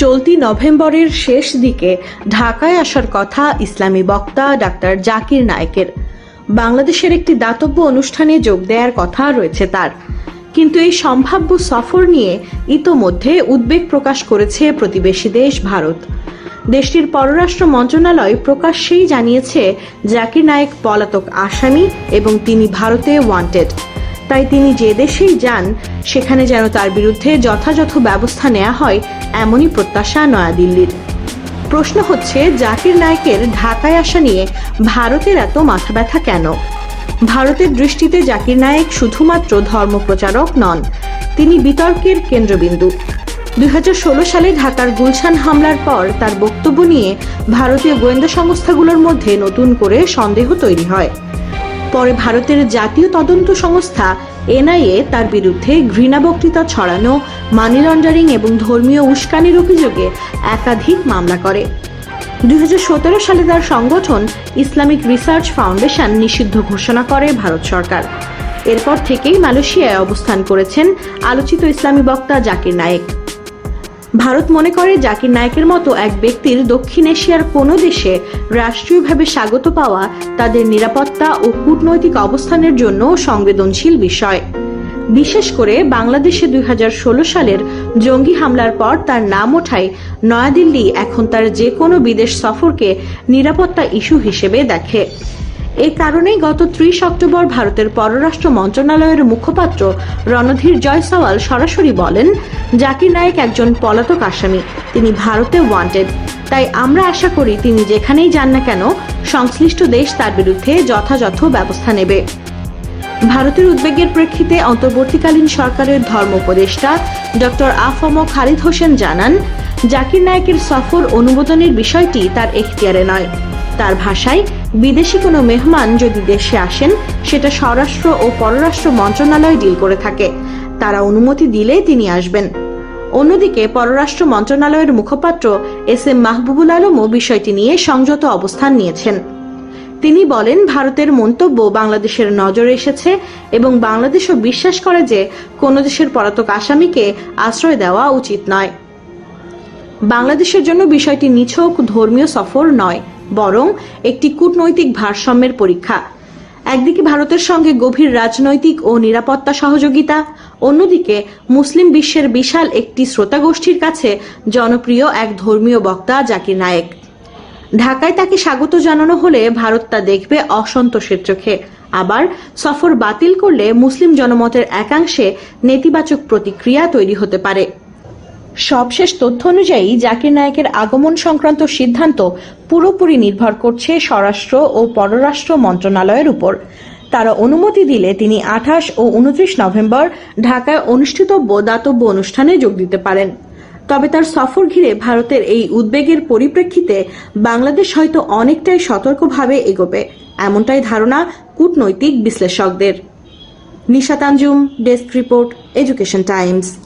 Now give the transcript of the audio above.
চলতি নভেম্বরের শেষ দিকে ঢাকায় আসার কথা ইসলামী বক্তা ডাক্তার জাকির নায়েকের। বাংলাদেশের একটি দাতব্য অনুষ্ঠানে যোগ দেওয়ার কথা রয়েছে তার। কিন্তু এই সম্ভাব্য সফর নিয়ে ইতোমধ্যে উদ্বেগ প্রকাশ করেছে প্রতিবেশী দেশ ভারত। দেশটির পররাষ্ট্র মন্ত্রণালয় প্রকাশ্যেই জানিয়েছে, জাকির নায়েক পলাতক আসামি এবং তিনি ভারতে ওয়ান্টেড তাই তিনি যে দেশেই যান, সেখানে যেন তার বিরুদ্ধে যথাযথ ব্যবস্থা নেওয়া হয় এমনই প্রত্যাশা নয়াদিল্লির। প্রশ্ন হচ্ছে, জাকির নায়েকের ঢাকায় আসা নিয়ে ভারতের এত মাথা ব্যথা কেন? ভারতের দৃষ্টিতে জাকির নায়েক শুধুমাত্র ধর্মপ্রচারক নন, তিনি বিতর্কের কেন্দ্রবিন্দু। দুই সালে ঢাকার গুলশান হামলার পর তার বক্তব্য নিয়ে ভারতীয় গোয়েন্দা সংস্থাগুলোর মধ্যে নতুন করে সন্দেহ তৈরি হয়। পরে ভারতের জাতীয় তদন্ত সংস্থা এনআইএ তার বিরুদ্ধে ঘৃণা বক্তৃতা ছড়ানো মানি লন্ডারিং এবং ধর্মীয় উস্কানির অভিযোগে একাধিক মামলা করে। দুই হাজার সতেরো সালে তার সংগঠন ইসলামিক রিসার্চ ফাউন্ডেশন নিষিদ্ধ ঘোষণা করে ভারত সরকার। এরপর থেকেই মালয়েশিয়ায় অবস্থান করেছেন আলোচিত ইসলামী বক্তা জাকির নায়েক। ভারত মনে করে জাকির নায়কের মতো এক ব্যক্তির দক্ষিণ এশিয়ার কোনো দেশে রাষ্ট্রীয়ভাবে স্বাগত পাওয়া তাদের নিরাপত্তা ও কূটনৈতিক অবস্থানের জন্য সংবেদনশীল বিষয়। বিশেষ করে বাংলাদেশে দুই হাজার ষোলো সালের জঙ্গি হামলার পর তার নাম ওঠায় নয়াদিল্লি, এখন তার যে কোনো বিদেশ সফরকে নিরাপত্তা ইস্যু হিসেবে দেখে। এ কারণেই গত ত্রিশ অক্টোবর ভারতের পররাষ্ট্র মন্ত্রণালয়ের মুখপাত্র রণধীর জয়সওয়াল সরাসরি বলেন, জাকির নায়েক একজন পলাতক আসামি। তিনি ভারতে ওয়ান্টেড তাই আমরা আশা করি তিনি যেখানেই যান না কেন, সংশ্লিষ্ট দেশ তার বিরুদ্ধে যথাযথ ব্যবস্থা নেবে। ভারতের উদ্বেগের প্রেক্ষিতে অন্তর্বর্তীকালীন সরকারের ধর্ম উপদেষ্টা ডক্টর আফম খালিদ হোসেন জানান, জাকির নায়েকের সফর অনুমোদনের বিষয়টি তার এখতিয়ারে নয়। তার ভাষায় বিদেশি কোনো মেহমান যদি দেশে আসেন, সেটা স্বরাষ্ট্র ও পররাষ্ট্র মন্ত্রণালয় ডিল করে থাকে। তারা অনুমতি দিলে তিনি আসবেন। অন্যদিকে পররাষ্ট্র মন্ত্রণালয়ের মুখপাত্র এস এম মাহবুবুল আলমও বিষয়টি নিয়ে সংযত অবস্থান নিয়েছেন। তিনি বলেন, ভারতের মন্তব্য বাংলাদেশের নজরে এসেছে এবং বাংলাদেশও বিশ্বাস করে যে কোনো দেশের পলাতক আসামিকে আশ্রয় দেওয়া উচিত নয়। বাংলাদেশের জন্য বিষয়টি নিছক ধর্মীয় সফর নয়। বরং একটি কূটনৈতিক ভারসাম্যের পরীক্ষা। একদিকে ভারতের সঙ্গে গভীর রাজনৈতিক ও নিরাপত্তা সহযোগিতা, অন্যদিকে মুসলিম বিশ্বের বিশাল একটি শ্রোতাগোষ্ঠীর কাছে জনপ্রিয় এক ধর্মীয় বক্তা জাকির নায়েক। ঢাকায় তাকে স্বাগত জানানো হলে ভারত তা দেখবে অসন্তোষের চোখে। আবার সফর বাতিল করলে মুসলিম জনমতের একাংশে নেতিবাচক প্রতিক্রিয়া তৈরি হতে পারে। সবশেষ তথ্য অনুযায়ী জাকির নায়েকের আগমন সংক্রান্ত সিদ্ধান্ত পুরোপুরি নির্ভর করছে স্বরাষ্ট্র ও পররাষ্ট্র মন্ত্রণালয়ের উপর। তারা অনুমতি দিলে তিনি আঠাশ ও উনত্রিশ নভেম্বর ঢাকায় অনুষ্ঠিতব্য দাতব্য অনুষ্ঠানে যোগ দিতে পারেন। তবে তার সফর ঘিরে ভারতের এই উদ্বেগের পরিপ্রেক্ষিতে বাংলাদেশ হয়তো অনেকটাই সতর্কভাবে এগোবে, এমনটাই ধারণা কূটনৈতিক বিশ্লেষকদের। Nisha Tanjum, desk report, education Times.